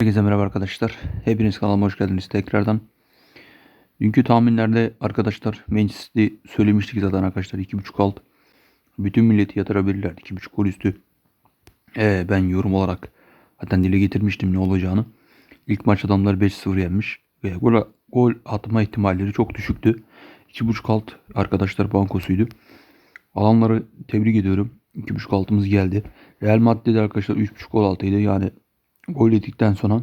Herkese merhaba arkadaşlar. Hepiniz kanalıma hoş geldiniz tekrardan. Dünkü tahminlerde arkadaşlar Manchester söylemiştik zaten arkadaşlar 2.5 alt. Bütün milleti yatırabilirler 2.5 gol üstü. Ee, ben yorum olarak zaten dile getirmiştim ne olacağını. İlk maç adamlar 5-0 yenmiş. Ve gol, gol atma ihtimalleri çok düşüktü. 2.5 alt arkadaşlar bankosuydu. Alanları tebrik ediyorum. 2.5 altımız geldi. Real Madrid'de arkadaşlar 3.5 gol altıydı. Yani Gol yedikten sonra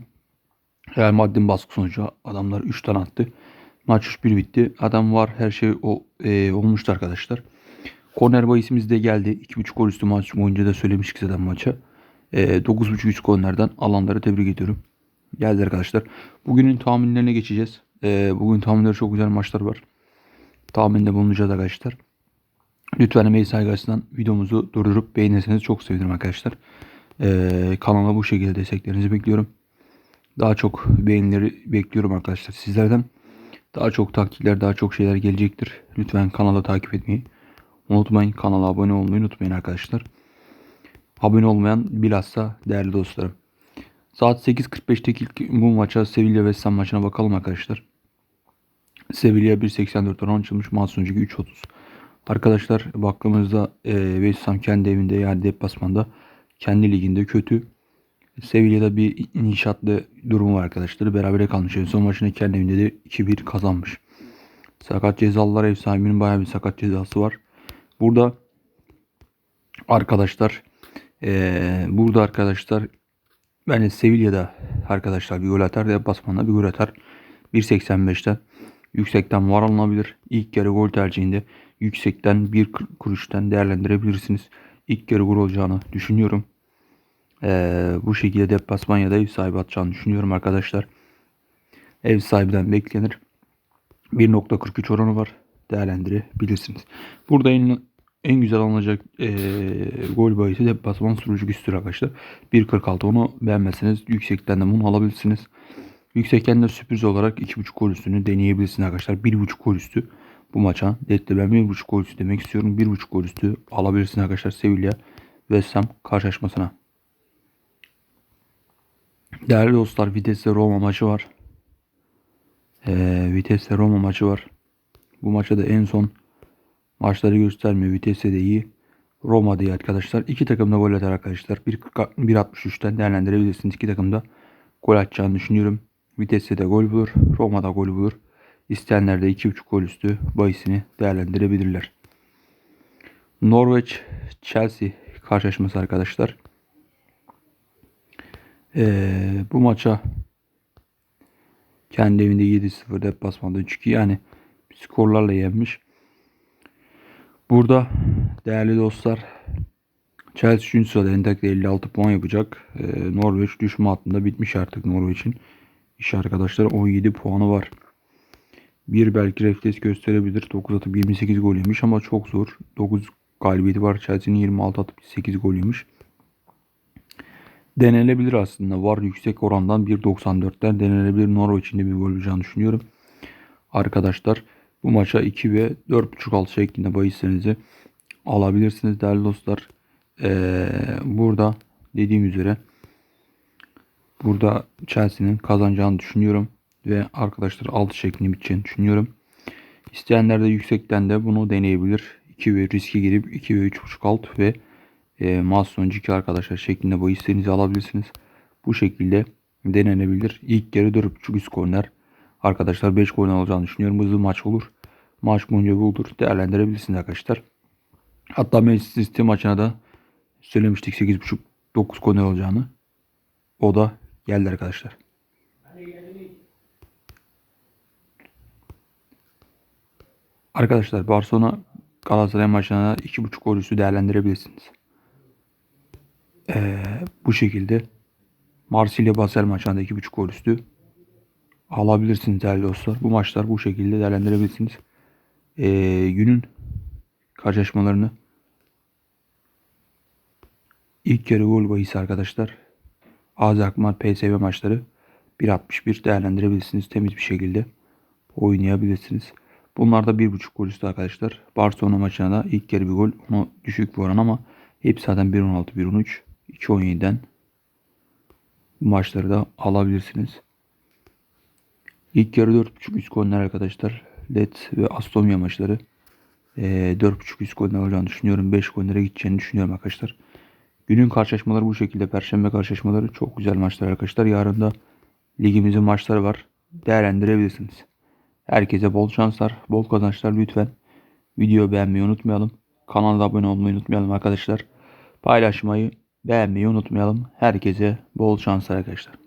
Real Madrid'in baskı sonucu adamlar 3 tane attı. Maç 3-1 bitti. Adam var her şey o e, olmuştu arkadaşlar. Korner bahisimiz de geldi. 2.5 gol üstü maç boyunca da söylemiştik zaten maça. E, 9.5 3 kornerden alanları tebrik ediyorum. Geldi arkadaşlar. Bugünün tahminlerine geçeceğiz. E, bugün tahminleri çok güzel maçlar var. Tahminde bulunacağız arkadaşlar. Lütfen emeği saygısından videomuzu durdurup beğenirseniz çok sevinirim arkadaşlar. Ee, kanala bu şekilde desteklerinizi bekliyorum. Daha çok beğenileri bekliyorum arkadaşlar sizlerden. Daha çok taktikler, daha çok şeyler gelecektir. Lütfen kanala takip etmeyi unutmayın. Kanala abone olmayı unutmayın arkadaşlar. Abone olmayan bilhassa değerli dostlarım. Saat 8.45'teki ilk bu maça Sevilla West Ham maçına bakalım arkadaşlar. Sevilla 1.84 oran açılmış. Maç sonucu 3.30. Arkadaşlar baktığımızda e, West Ham kendi evinde yani deplasmanda kendi liginde kötü. Sevilla'da bir inşaatlı durumu var arkadaşlar. Berabere kalmış. En son maçını kendi evinde de 2-1 kazanmış. Sakat cezalılar ev sahibinin bayağı bir sakat cezası var. Burada arkadaşlar ee, burada arkadaşlar yani Sevilla'da arkadaşlar bir gol atar. Deplasmanda bir gol atar. 1.85'ten yüksekten var alınabilir. İlk yarı gol tercihinde yüksekten bir kuruştan değerlendirebilirsiniz ilk yarı gol olacağını düşünüyorum. Ee, bu şekilde deplasman ev sahibi atacağını düşünüyorum arkadaşlar. Ev sahibinden beklenir. 1.43 oranı var. Değerlendirebilirsiniz. Burada en, en güzel alınacak e, gol bahisi deplasman sürücü güçtür arkadaşlar. 1.46 onu beğenmezseniz yüksekten de bunu alabilirsiniz. Yüksekten de sürpriz olarak 2.5 gol üstünü deneyebilirsiniz arkadaşlar. 1.5 gol üstü bu maça. Dette ben 1.5 gol üstü demek istiyorum. 1.5 gol üstü alabilirsin arkadaşlar Sevilla West Ham karşılaşmasına. Değerli dostlar Vitesse Roma maçı var. Ee, Vitesse Roma maçı var. Bu maçta da en son maçları göstermiyor. Vitesse de iyi. Roma değil arkadaşlar. İki takım da gol atar arkadaşlar. 1.63'ten değerlendirebilirsiniz. İki takım da gol atacağını düşünüyorum. Vitesse de gol bulur. Roma da gol bulur. İsteyenler de 2.5 gol üstü bahisini değerlendirebilirler. Norveç Chelsea karşılaşması arkadaşlar. Ee, bu maça kendi evinde 7-0 deplasmanda 3-2 yani skorlarla yenmiş. Burada değerli dostlar Chelsea 3. sırada Entek'te 56 puan yapacak. Ee, Norveç düşme hattında bitmiş artık Norveç'in. İş arkadaşlar 17 puanı var. Bir belki refleks gösterebilir. 9 atıp 28 gol yemiş ama çok zor. 9 galibiyeti var. Chelsea'nin 26 atıp 8 gol yemiş. Denenebilir aslında. Var yüksek orandan 1.94'ten denenebilir. Norveç'in de bir gol olacağını düşünüyorum. Arkadaşlar bu maça 2 ve 4.5 alt şeklinde bahislerinizi alabilirsiniz değerli dostlar. Ee, burada dediğim üzere burada Chelsea'nin kazanacağını düşünüyorum ve arkadaşlar 6 şeklinde biteceğini düşünüyorum. İsteyenler de yüksekten de bunu deneyebilir. 2 ve riske girip 2 ve 3.5 alt ve e, maç sonucu 2 arkadaşlar şeklinde bu istediğinizi alabilirsiniz. Bu şekilde denenebilir. İlk yarı 4.5 üst korner. Arkadaşlar 5 korner olacağını düşünüyorum. Hızlı maç olur. Maç boyunca bu olur. Değerlendirebilirsiniz arkadaşlar. Hatta Manchester City maçına da söylemiştik 8.5 9 korner olacağını. O da geldi arkadaşlar. Arkadaşlar Barcelona Galatasaray maçına 2.5 gol üstü değerlendirebilirsiniz. Ee, bu şekilde Marsilya Basel maçında 2.5 gol üstü alabilirsiniz değerli dostlar. Bu maçlar bu şekilde değerlendirebilirsiniz. Ee, günün karşılaşmalarını ilk yarı gol bahisi arkadaşlar. AZ Akmar PSV maçları 1.61 değerlendirebilirsiniz. Temiz bir şekilde oynayabilirsiniz. Bunlar da bir buçuk gol üstü arkadaşlar. Barcelona maçına da ilk yarı bir gol. Onu düşük bir oran ama hepsi zaten 1.16, 1.13, 2.17'den bu maçları da alabilirsiniz. İlk yarı 4.5 üst goller arkadaşlar. Led ve Aston Villa maçları. Ee, 4.5 üst goller olacağını düşünüyorum. 5 gollere gideceğini düşünüyorum arkadaşlar. Günün karşılaşmaları bu şekilde. Perşembe karşılaşmaları çok güzel maçlar arkadaşlar. Yarın da ligimizin maçları var. Değerlendirebilirsiniz. Herkese bol şanslar, bol kazançlar lütfen. Video beğenmeyi unutmayalım. Kanala abone olmayı unutmayalım arkadaşlar. Paylaşmayı, beğenmeyi unutmayalım. Herkese bol şanslar arkadaşlar.